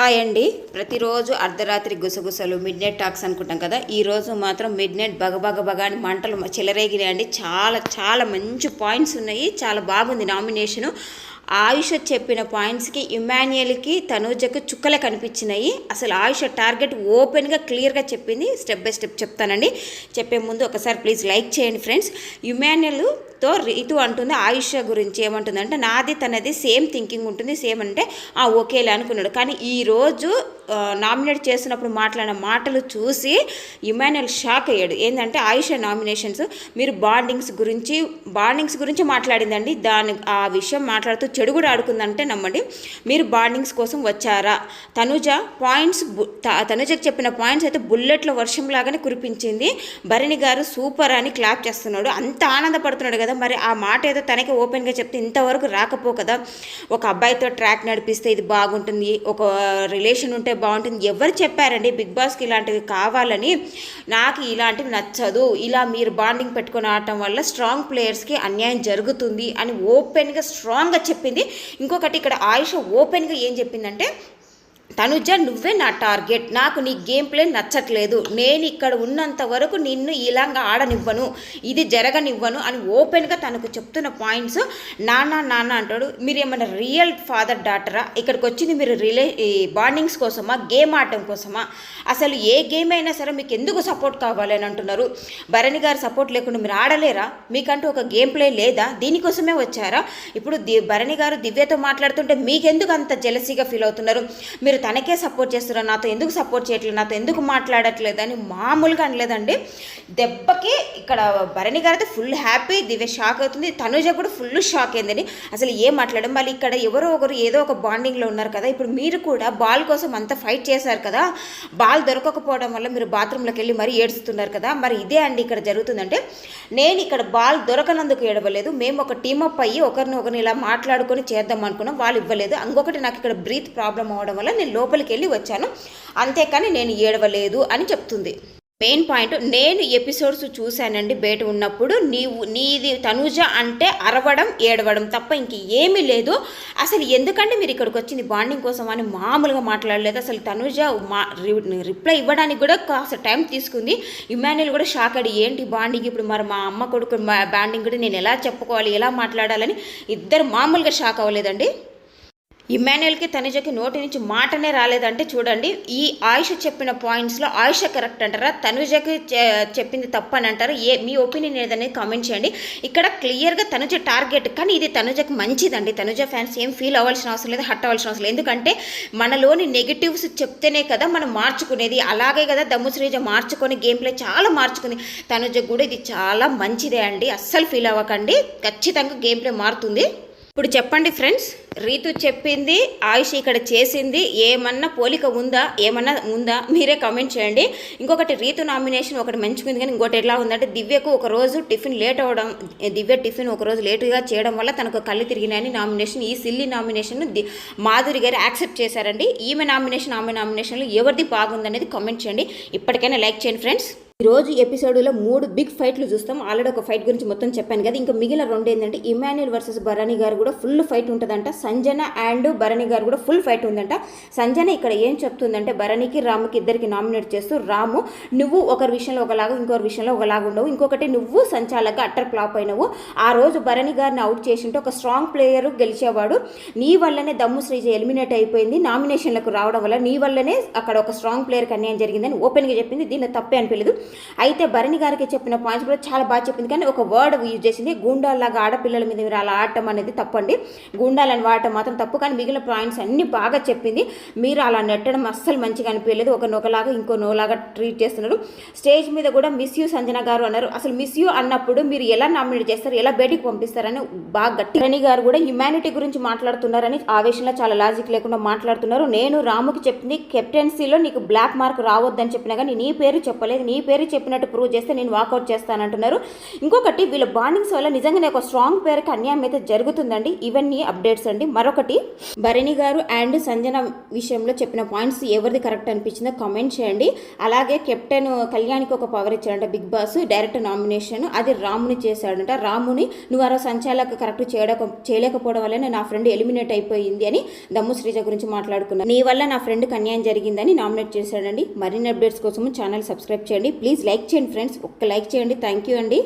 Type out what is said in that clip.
Hi అండి. ప్రతిరోజు అర్ధరాత్రి గుసగుసలు మిడ్ నైట్ టాక్స్ అనుకుంటాం కదా. ఈరోజు మాత్రం మిడ్ నైట్ బగబగ బగ అని మంటలు చెలరేగినాయండి. చాలా చాలా మంచి పాయింట్స్ ఉన్నాయి. చాలా బాగుంది నామినేషను ఆయుష చెప్పిన పాయింట్స్కి ఇమాన్యుయల్కి తనూజకు చుక్కలు కనిపించినాయి. అసలు ఆయుష టార్గెట్ ఓపెన్గా క్లియర్గా చెప్పింది. స్టెప్ బై స్టెప్ చెప్తానండి. చెప్పే ముందు ఒకసారి ప్లీజ్ లైక్ చేయండి ఫ్రెండ్స్ ఇమాన్యుయల్తో రీతు అంటుంది ఆయుష గురించి ఏమంటుందంటే నాది తనది సేమ్ థింకింగ్ ఉంటుంది. సేమ్ అంటే ఆ ఓకేలే అనుకున్నాడు. కానీ ఈరోజు నామినేట్ చేస్తున్నప్పుడు మాట్లాడిన మాటలు చూసి ఇమాన్యుయల్ షాక్ అయ్యాడు. ఏంటంటే ఆయుష నామినేషన్స్ మీరు బాండింగ్స్ గురించి బాండింగ్స్ గురించి మాట్లాడిందండి. దాని ఆ విషయం మాట్లాడుతూ చెడు కూడా ఆడుకుందంటే నమ్మండి. మీరు బాండింగ్స్ కోసం వచ్చారా? తనుజ పాయింట్స్ బు- త- తనుజకి చెప్పిన పాయింట్స్ అయితే బుల్లెట్ల వర్షం లాగానే కురిపించింది. భరణి గారు సూపర్ అని క్లాప్ చేస్తున్నాడు. అంత ఆనందపడుతున్నాడు కదా మరి ఆ మాట ఏదో తనకి ఓపెన్గా చెప్తే ఇంతవరకు రాకపో కదా. ఒక అబ్బాయితో ట్రాక్ నడిపిస్తే ఇది బాగుంటుంది ఒక రిలేషన్ ఉంటే బాగుంటుంది. ఎవరు చెప్పారండి బిగ్ బాస్కి ఇలాంటివి కావాలని? నాకు ఇలాంటివి నచ్చదు. ఇలా మీరు బాండింగ్ పెట్టుకొని ఆడటం వల్ల స్ట్రాంగ్ ప్లేయర్స్కి అన్యాయం జరుగుతుంది అని ఓపెన్గా స్ట్రాంగ్గా చెప్పింది ఇంకొకటి ఇక్కడ ఆయుష ఓపెన్గా ఏం చెప్పిందంటే తనుజ నువ్వే నా టార్గెట్. నాకు నీ గేమ్ ప్లే నచ్చట్లేదు. నేను ఇక్కడ ఉన్నంత వరకు నిన్ను ఇలాగా ఆడనివ్వను. ఇది జరగనివ్వను అని ఓపెన్గా తనకు చెప్తున్న పాయింట్స్ నాన్న నాన్న అంటాడు. మీరు ఏమైనా రియల్ ఫాదర్ డాటరా? ఇక్కడికి వచ్చింది మీరు రిలే బాండింగ్స్ కోసమా? గేమ్ ఆడటం కోసమా? అసలు ఏ గేమ్ అయినా సరే మీకు ఎందుకు సపోర్ట్ కావాలి అని అంటున్నారు. భరణి గారు సపోర్ట్ లేకుండా మీరు ఆడలేరా? మీకంటూ ఒక గేమ్ ప్లే లేదా? దీనికోసమే వచ్చారా? ఇప్పుడు ది భరణి గారు దివ్యతో మాట్లాడుతుంటే మీకెందుకు అంత జెలసీగా ఫీల్ అవుతున్నారు? మీరు తనకే సపోర్ట్ చేస్తున్నారు. నాతో ఎందుకు సపోర్ట్ చేయట్లేదు? నాతో ఎందుకు మాట్లాడట్లేదు? అని మామూలుగా అనలేదండి. దెబ్బకి ఇక్కడ భరణి గారు అయితే ఫుల్ హ్యాపీ దివ్య షాక్ అవుతుంది. తనుజ కూడా ఫుల్ షాక్ అయిందండి. అసలు ఏం మాట్లాడడం? మళ్ళీ ఇక్కడ ఎవరో ఒకరు ఏదో ఒక బాండింగ్లో ఉన్నారు కదా. ఇప్పుడు మీరు కూడా బాల్ కోసం అంత ఫైట్ చేశారు కదా. బాల్ దొరకకపోవడం వల్ల మీరు బాత్రూంలోకి వెళ్ళి మరీ ఏడుస్తున్నారు కదా. మరి ఇదే అండి ఇక్కడ జరుగుతుందంటే నేను ఇక్కడ బాల్ దొరకనందుకు ఏడవలేదు. మేము ఒక టీమప్ అయ్యి ఒకరిని ఒకరిని ఇలా మాట్లాడుకొని చేద్దాం అనుకున్నాం. వాళ్ళు ఇవ్వలేదు. ఇంకొకటి నాకు ఇక్కడ బ్రీత్ ప్రాబ్లం అవడం వల్ల నేను లోపలికి వెళ్ళి వచ్చాను. అంతేకాని నేను ఏడవలేదు అని చెప్తుంది. మెయిన్ పాయింట్ నేను ఎపిసోడ్స్ చూశానండి బయట ఉన్నప్పుడు. నీవు నీది తనుజ అంటే అరవడం ఏడవడం తప్ప ఇంక ఏమీ లేదు. అసలు ఎందుకంటే మీరు ఇక్కడికి వచ్చింది బాండింగ్ కోసం అని మామూలుగా మాట్లాడలేదు. అసలు తనుజ మా రిప్లై ఇవ్వడానికి కూడా కాస్త టైం తీసుకుంది. ఇమాన్యుల్ కూడా షాక్ అడి ఏంటి బాండింగ్ ఇప్పుడు మరి మా అమ్మ కొడుకు మా బాండింగ్ కూడా నేను ఎలా చెప్పుకోవాలి ఎలా మాట్లాడాలని? ఇద్దరు మామూలుగా షాక్ అవ్వలేదండి. ఇమాన్యుయల్కి తనుజకి నోటి నుంచి మాటనే రాలేదంటే చూడండి ఈ ఆయుష చెప్పిన పాయింట్స్లో ఆయుష కరెక్ట్ అంటారా? తనుజకి చెప్పింది తప్పు అని అంటారా? ఏ మీ ఒపీనియన్ ఏదనేది కామెంట్ చేయండి. ఇక్కడ క్లియర్గా తనుజ టార్గెట్ కానీ ఇది తనుజకి మంచిదండి. తనుజ ఫ్యాన్స్ ఏం ఫీల్ అవ్వాల్సిన అవసరం లేదు హట్ అవ్వాల్సిన అవసరం లేదు. ఎందుకంటే మనలోని నెగిటివ్స్ చెప్తేనే కదా మనం మార్చుకునేది. అలాగే కదా దమ్ము శ్రీజ మార్చుకొని గేమ్ ప్లే చాలా మార్చుకుంది. తనుజ కూడా ఇది చాలా మంచిదే అండి. అస్సలు ఫీల్ అవ్వకండి. ఖచ్చితంగా గేమ్ ప్లే మారుతుంది. ఇప్పుడు చెప్పండి ఫ్రెండ్స్ రీతు చెప్పింది ఆయుష్ ఇక్కడ చేసింది ఏమన్నా పోలిక ఉందా ఏమన్నా ఉందా మీరే కామెంట్ చేయండి. ఇంకొకటి రీతు నామినేషన్ ఒకటి మంచుకుంది కానీ ఇంకోటి ఎలా ఉందంటే దివ్యకు ఒక రోజు టిఫిన్ లేట్ అవ్వడం దివ్య టిఫిన్ ఒక రోజు లేటుగా చేయడం వల్ల తనకు కళ్ళు తిరిగినాయని నామినేషన్ ఈ సిల్లీ నామినేషన్ ది మాధురి గారు యాక్సెప్ట్ చేశారండి. ఈమె నామినేషన్ ఆమె నామినేషన్లో ఎవరిది బాగుందనేది కామెంట్ చేయండి. ఇప్పటికైనా లైక్ చేయండి ఫ్రెండ్స్. ఈరోజు ఎపిసోడ్లో మూడు బిగ్ ఫైట్లు చూస్తాం. ఆల్రెడీ ఒక ఫైట్ గురించి మొత్తం చెప్పాను కదా. ఇంకా మిగిలిన రెండు ఏంటంటే ఇమాన్యుల్ వర్సెస్ భరణి గారు కూడా ఫుల్ ఫైట్ ఉంటుందంట. సంజన అండ్ భరణి గారు కూడా ఫుల్ ఫైట్ ఉందంట. సంజన ఇక్కడ ఏం చెప్తుందంటే భరణికి రాముకి ఇద్దరికి నామినేట్ చేస్తూ రాము నువ్వు ఒకరి విషయంలో ఒకలాగా ఇంకొకరి విషయంలో ఒకలాగా ఉండవు. ఇంకొకటి నువ్వు సంచాలక అట్టర్ ఫ్లాప్ అయినవు. ఆ రోజు భరణి గారిని అవుట్ చేసింటే ఒక స్ట్రాంగ్ ప్లేయర్ గెలిచేవాడు. నీ వల్లనే దమ్ము శ్రీజ ఎలిమినేట్ అయిపోయింది. నామినేషన్లకు రావడం వల్ల నీ వల్లనే అక్కడ ఒక స్ట్రాంగ్ ప్లేయర్కి అన్యాయం జరిగిందని ఓపెన్గా చెప్పింది. దీన్ని తప్పే అనిపించలేదు. అయితే భరణి గారికి చెప్పిన పాయింట్స్ కూడా చాలా బాగా చెప్పింది. కానీ ఒక వర్డ్ యూజ్ చేసింది గూండాలాగా ఆడపిల్లల మీద మీరు అలా ఆడటం అనేది తప్పండి. గూండాలని వాడటం మాత్రం తప్పు. కానీ మిగిలిన పాయింట్స్ అన్ని బాగా చెప్పింది. మీరు అలా నెట్టడం అస్సలు మంచిగా అనిపించలేదు. ఒక నొకలాగా ఇంకో నోలాగా ట్రీట్ చేస్తున్నారు. స్టేజ్ మీద కూడా మిస్ యూ సంజన గారు అన్నారు. అసలు మిస్ యూ అన్నప్పుడు మీరు ఎలా నామినేట్ చేస్తారు? ఎలా బయటికి పంపిస్తారని బాగా గట్టి రణి గారు కూడా హ్యుమానిటీ గురించి మాట్లాడుతున్నారని ఆవేశంలో చాలా లాజిక్ లేకుండా మాట్లాడుతున్నారు. నేను రాముకి చెప్పింది కెప్టెన్సీలో నీకు బ్లాక్ మార్క్ రావద్దని చెప్పినా కానీ నీ పేరు చెప్పలేదు. నీ పేరు మేరీ చెప్పినట్టు ప్రూవ్ చేస్తే నేను వాకౌట్ చేస్తానంటున్నారు. ఇంకొకటి వీళ్ళ బాండింగ్స్ వల్ల నిజంగానే ఒక స్ట్రాంగ్ పేరుకి అన్యాయం అయితే జరుగుతుందండి. ఇవన్నీ అప్డేట్స్ అండి. మరొకటి భరణి గారు అండ్ సంజన విషయంలో చెప్పిన పాయింట్స్ ఎవరిది కరెక్ట్ అనిపించిందో కామెంట్ చేయండి. అలాగే కెప్టెన్ కళ్యాణ్కి ఒక పవర్ ఇచ్చాడంట బిగ్ బాస్ డైరెక్ట్ నామినేషన్ అది రాముని చేశాడంట. రాముని నువ్వు ఆరో సంచాలకు సంచాలక కరెక్ట్ చేయడం చేయలేకపోవడం వల్లనే నా ఫ్రెండ్ ఎలిమినేట్ అయిపోయింది అని దమ్ము శ్రీజ గురించి మాట్లాడుకున్నాను నీ వల్ల నా ఫ్రెండ్కి అన్యాయం జరిగిందని నామినేట్ చేశాడండి. మరిన్ని అప్డేట్స్ కోసం ఛానల్ సబ్స్క్రైబ్ చేయండి. ప్లీజ్ లైక్ చేయండి ఫ్రెండ్స్ ఒక్క లైక్ చేయండి. థ్యాంక్ యూ అండి.